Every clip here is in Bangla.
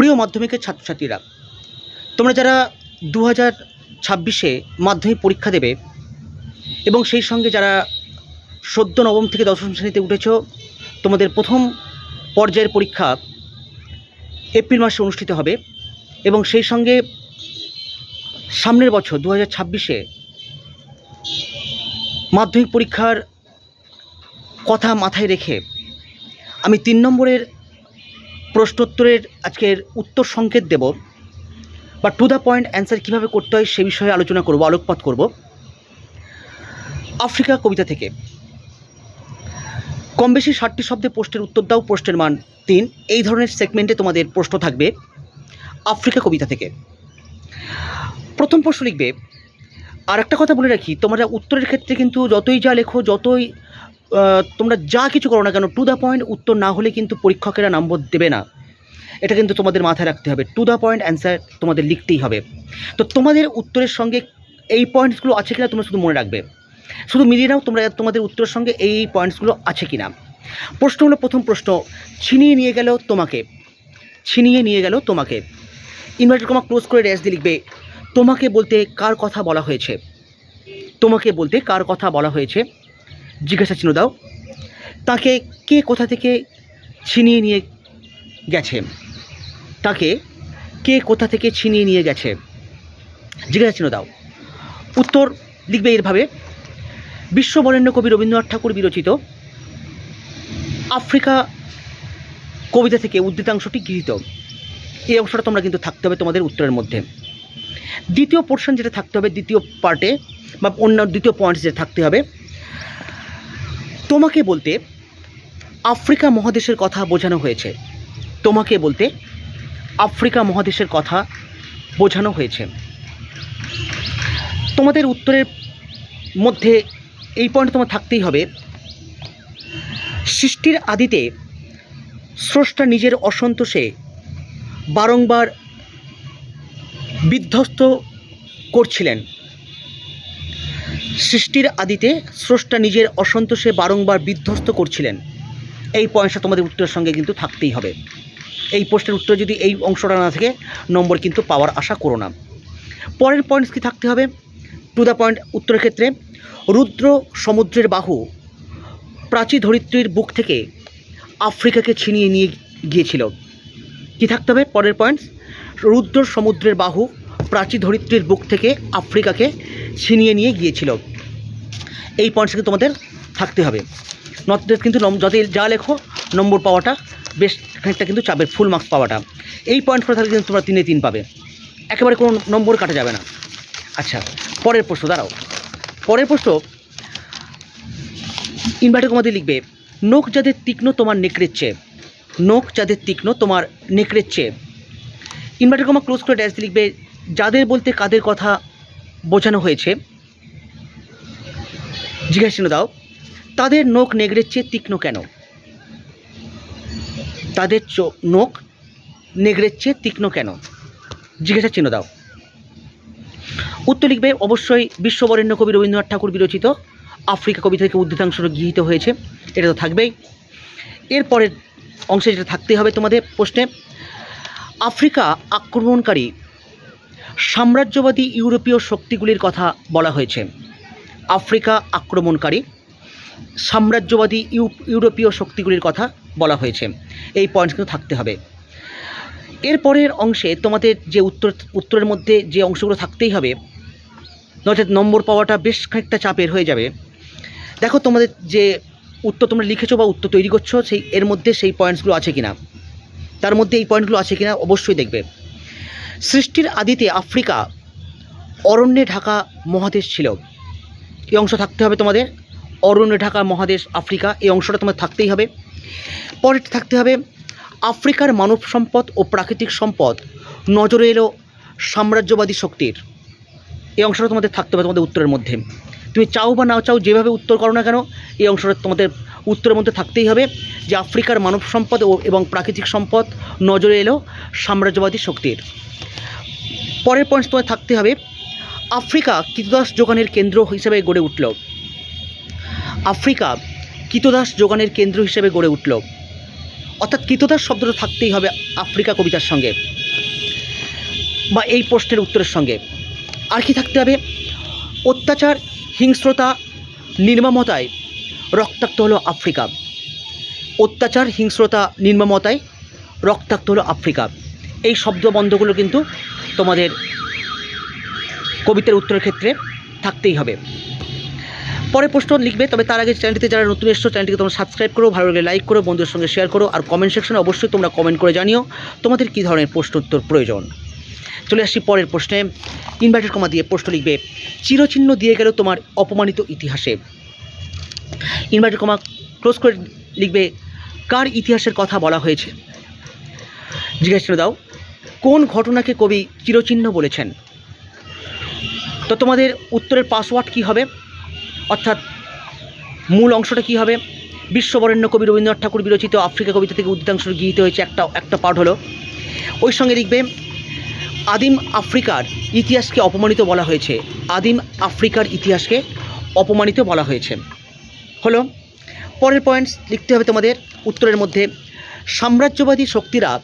প্রিয় মাধ্যমিকের ছাত্রছাত্রীরা, তোমরা যারা দু হাজার ছাব্বিশে মাধ্যমিক পরীক্ষা দেবে এবং সেই সঙ্গে যারা সদ্য নবম থেকে দশম শ্রেণীতে উঠেছ, তোমাদের প্রথম পর্যায়ের পরীক্ষা এপ্রিল মাসে অনুষ্ঠিত হবে এবং সেই সঙ্গে সামনের বছর দু হাজার ছাব্বিশে মাধ্যমিক পরীক্ষার কথা মাথায় রেখে আমি তিন নম্বরের প্রশ্নোত্তরের আজকের উত্তর সংকেত দেব বা টু দ্য পয়েন্ট অ্যান্সার কীভাবে করতে হয় সে বিষয়ে আলোচনা করব, আলোকপাত করব। আফ্রিকা কবিতা থেকে। কম বেশি ষাটটি শব্দে পোস্টের উত্তর দাও পোস্টের মান তিন। এই ধরনের সেগমেন্টে তোমাদের প্রশ্ন থাকবে আফ্রিকা কবিতা থেকে। প্রথম প্রশ্ন লিখবে আর একটা কথা বলে রাখি, তোমরা উত্তরের ক্ষেত্রে কিন্তু যতই যা লেখো, যতই তোমরা যা কিছু করো না কেন টু দ্য পয়েন্ট উত্তর না হলে কিন্তু পরীক্ষকেরা নম্বর দেবে না। এটা কিন্তু তোমাদের মাথায় রাখতে হবে। টু দ্য পয়েন্ট অ্যান্সার তোমাদের লিখতেই হবে। তো তোমাদের উত্তরের সঙ্গে এই পয়েন্টসগুলো আছে কিনা তোমরা শুধু মনে রাখবে। শুধু মিলিয়ে নাও তোমরা তোমাদের উত্তরের সঙ্গে এই পয়েন্টসগুলো আছে কিনা। প্রশ্ন হলো, প্রথম প্রশ্ন, ছিনিয়ে নিয়ে গেল তোমাকে। ছিনিয়ে নিয়ে গেল তোমাকে। ইনভার্টার কমা ক্লোজ করে ড্যাশ দিয়ে লিখবে, তোমাকে বলতে কার কথা বলা হয়েছে? তোমাকে বলতে কার কথা বলা হয়েছে? জিজ্ঞাসা চিহ্ন দাও। তাকে কে কোথা থেকে ছিনিয়ে নিয়ে গেছে? তাকে কে কোথা থেকে ছিনিয়ে নিয়ে গেছে? জিজ্ঞাসা চিহ্ন দাও। উত্তর লিখবে এরভাবে বিশ্ববরেণ্য কবি রবীন্দ্রনাথ ঠাকুর বিরচিত আফ্রিকা কবিতা থেকে উদ্ধৃতাংশটি গৃহীত। এই অংশটা তোমরা কিন্তু থাকতে হবে তোমাদের উত্তরের মধ্যে। দ্বিতীয় পোর্শন যেটা থাকতে হবে, দ্বিতীয় পার্টে বা অন্য দ্বিতীয় পয়েন্ট যেটা থাকতে হবে তোমাকে বলতে আফ্রিকা মহাদেশের কথা বোঝানো হয়েছে। তোমাকে বলতে আফ্রিকা মহাদেশের কথা বোঝানো হয়েছে। তোমাদের উত্তরের মধ্যে এই পয়েন্ট তোমার থাকতেই হবে। সৃষ্টির আদিতে স্রষ্টা নিজের অসন্তোষে বারংবার বিধ্বস্ত করছিলেন। সৃষ্টির আদিতে স্রষ্টা নিজের অসন্তোষে বারংবার বিধ্বস্ত করছিলেন। এই পয়েন্টটা তোমাদের উত্তরের সঙ্গে কিন্তু থাকতেই হবে। এই প্রশ্নের উত্তরে যদি এই অংশটা না থাকে, নম্বর কিন্তু পাওয়ার আশা করো না। পরের পয়েন্টস কি থাকতে হবে? টু দ্য পয়েন্ট উত্তরের ক্ষেত্রে, রুদ্র সমুদ্রের বাহু প্রাচী ধরিত্রীর বুক থেকে আফ্রিকাকে ছিনিয়ে নিয়ে গিয়েছিল। কি থাকতে হবে? পরের পয়েন্টস, রুদ্র সমুদ্রের বাহু প্রাচী ধরিত্রীর বুক থেকে আফ্রিকাকে ছিনিয়ে নিয়ে গিয়েছিল। এই পয়েন্টস কিন্তু তোমাদের থাকতে হবে। নট কিন্তু যতই যা লেখো নম্বর পাওয়াটা বেশ খানিকটা কিন্তু চাপের ফুল মার্কস পাওয়াটা। এই পয়েন্ট করে থাকলে কিন্তু তোমরা তিনে তিন পাবে। একেবারে কোনো নম্বর কাটা যাবে না। আচ্ছা পরের প্রশ্ন, দাঁড়াও। পরের প্রশ্ন ইনভার্টার কমাতে লিখবে নোক যাদের তীক্ষ্ণ তোমার নেকড়ের চেয়ে নোক যাদের তীক্ষ্ণ তোমার নেকড়ের চেয়ে। ইনভার্টার কমা ক্লোজ করে ড্যাশ লিখবে, যাদের বলতে কাদের কথা বোঝানো হয়েছে। জিজ্ঞাসা চিহ্ন দাও, তাদের নোক নেগড়ের চেয়ে তীক্ষ্ণ কেন? তাদের চো নোক নেগড়ের চেয়ে তীক্ষ্ণ কেন? জিজ্ঞাসা চিহ্ন দাও। উত্তর লিখবে, অবশ্যই বিশ্ববরেণ্য কবি রবীন্দ্রনাথ ঠাকুর বিরচিত আফ্রিকা কবিতা থেকে উদ্ধৃতাংশ গৃহীত হয়েছে। এটা তো থাকবেই। এরপরের অংশে যেটা থাকতেই হবে তোমাদের প্রশ্নে, আফ্রিকা আক্রমণকারী সাম্রাজ্যবাদী ইউরোপীয় শক্তিগুলির কথা বলা হয়েছে। আফ্রিকা আক্রমণকারী, সাম্রাজ্যবাদী ইউ, ইউরোপীয় শক্তিগুলির কথা বলা হয়েছে। এই পয়েন্টস কিন্তু থাকতে হবে। এরপরের অংশে তোমাদের যে উত্তর, উত্তরের মধ্যে যে অংশগুলো থাকতেই হবে, নচেত নম্বর পাওয়াটা বেশ খানিকটা চাপের হয়ে যাবে। দেখো তোমাদের যে উত্তর তোমরা লিখেছো বা উত্তর তৈরি করছ, সেই, এর মধ্যে সেই পয়েন্টসগুলো আছে কিনা? তার মধ্যে এই পয়েন্টগুলো আছে কিনা অবশ্যই দেখবে। সৃষ্টির আদিতে আফ্রিকা, অরণ্যে ঢাকা মহাদেশ ছিল। এই অংশ থাকতে হবে তোমাদের। অরণ্যে ঢাকা মহাদেশ আফ্রিকা এই অংশটা তোমার থাকতেই হবে। পরে থাকতে হবে, আফ্রিকার মানব সম্পদ ও প্রাকৃতিক সম্পদ নজরে এলো সাম্রাজ্যবাদী শক্তির। এই অংশটা তোমাদের থাকতে হবে তোমাদের উত্তরের মধ্যে। তুমি চাও বা না চাও, যেভাবে উত্তর করো না কেন এই অংশটা তোমাদের উত্তরের মধ্যে থাকতেই হবে যে আফ্রিকার মানব সম্পদ এবং প্রাকৃতিক সম্পদ নজরে এলো সাম্রাজ্যবাদী শক্তির। পরের পয়েন্ট তোমায় থাকতে হবে, আফ্রিকা কৃতদাস যোগানের কেন্দ্র হিসেবে গড়ে উঠল। আফ্রিকা কৃতদাস যোগানের কেন্দ্র হিসেবে গড়ে উঠল। অর্থাৎ কৃতদাস শব্দটা থাকতেই হবে আফ্রিকা কবিতার সঙ্গে বা এই প্রশ্নের উত্তরের সঙ্গে। আর কি থাকতে হবে? অত্যাচার, হিংস্রতা, নির্মমতায় রক্তাক্ত হলো আফ্রিকা। অত্যাচার, হিংস্রতা, নির্মমতায় রক্তাক্ত হলো আফ্রিকা। এই শব্দবন্ধগুলো কিন্তু তোমাদের কবিতার উত্তরের ক্ষেত্রে থাকতেই হবে। পরে প্রশ্ন লিখবে, তবে তার আগে চ্যানেলটিতে যারা নতুন এসছো চ্যানেলটিকে তোমরা সাবস্ক্রাইব করো, ভালো লাগলে লাইক করো, বন্ধুদের সঙ্গে শেয়ার করো, আর কমেন্ট সেকশনে অবশ্যই তোমরা কমেন্ট করে জানিও তোমাদের কী ধরনের প্রশ্ন উত্তর প্রয়োজন। চলে আসছি পরের প্রশ্নে। ইনভার্টেড কমা দিয়ে প্রশ্ন লিখবে, চিরচিহ্ন দিয়ে গেল তোমার অপমানিত ইতিহাসে। ইনভার্টেড কমা ক্লোজ করে লিখবে, কার ইতিহাসের কথা বলা হয়েছে? জিজ্ঞাসা করে দাও, কোন ঘটনাকে কবি চিরচিহ্ন বলেছেন? তো তোমাদের উত্তরের পাসওয়ার্ড কী হবে? অর্থাৎ মূল অংশটা কী হবে? বিশ্ববরেণ্য কবি রবীন্দ্রনাথ ঠাকুর বিরচিত আফ্রিকা কবিতা থেকে উদ্যাংশ গৃহীত হয়েছে একটা একটা পাঠ হলো। ওই সঙ্গে লিখবে, আদিম আফ্রিকার ইতিহাসকে অপমানিত বলা হয়েছে। আদিম আফ্রিকার ইতিহাসকে অপমানিত বলা হয়েছে। হলো, পরের পয়েন্টস লিখতে হবে তোমাদের উত্তরের মধ্যে, সাম্রাজ্যবাদী শক্তিরা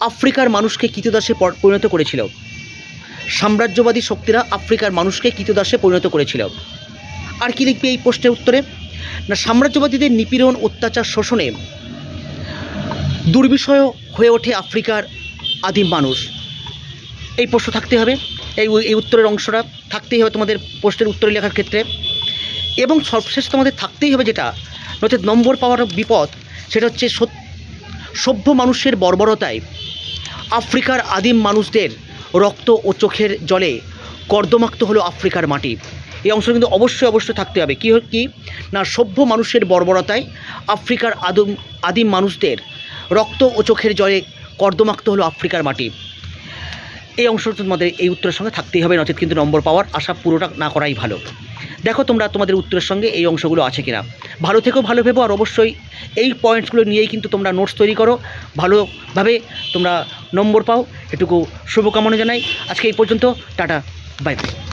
আফ্রিকার মানুষকে কৃতদাসে পর- পরিণত করেছিল। সাম্রাজ্যবাদী শক্তিরা আফ্রিকার মানুষকে কৃতদাসে পরিণত করেছিল। আর কি লিখবে এই প্রশ্নের উত্তরে? না, সাম্রাজ্যবাদীদের নিপীড়ন, অত্যাচার, শোষণে দুর্বিষয় হয়ে ওঠে আফ্রিকার আদিম মানুষ। এই প্রশ্ন থাকতে হবে, এই এই উত্তরের অংশটা থাকতেই হবে তোমাদের প্রশ্নের উত্তরে লেখার ক্ষেত্রে। এবং সবশেষ তোমাদের থাকতেই হবে যেটা, নচেত নম্বর পাওয়ার বিপদ, সেটা হচ্ছে সভ্য মানুষের বর্বরতায়। আফ্রিকার আদিম মানুষদের রক্ত ও চোখের জলে কর্দমাক্ত হলো আফ্রিকার মাটি। এই অংশ কিন্তু অবশ্যই অবশ্যই থাকতে হবে। কী কি? না, সভ্য মানুষের বর্বরতায় আফ্রিকার আদম, আদিম মানুষদের রক্ত ও চোখের জলে কর্দমাক্ত হলো আফ্রিকার মাটি। এই অংশটা তোমাদের এই উত্তরের সঙ্গে থাকতেই হবে, নচেত কিন্তু নম্বর পাওয়ার আশা পুরোটা না করাই ভালো। দেখো তোমরা তোমাদের উত্তরের সঙ্গে এই অংশগুলো আছে কিনা। ভালো থেকেও ভালো ভেবো, আর অবশ্যই এই পয়েন্টসগুলো নিয়েই কিন্তু তোমরা নোটস তৈরি করো। ভালোভাবে তোমরা নম্বর পাও। এটুকু শুভকামনা জানাই। আজকে এই পর্যন্ত, টাটা বাই বাই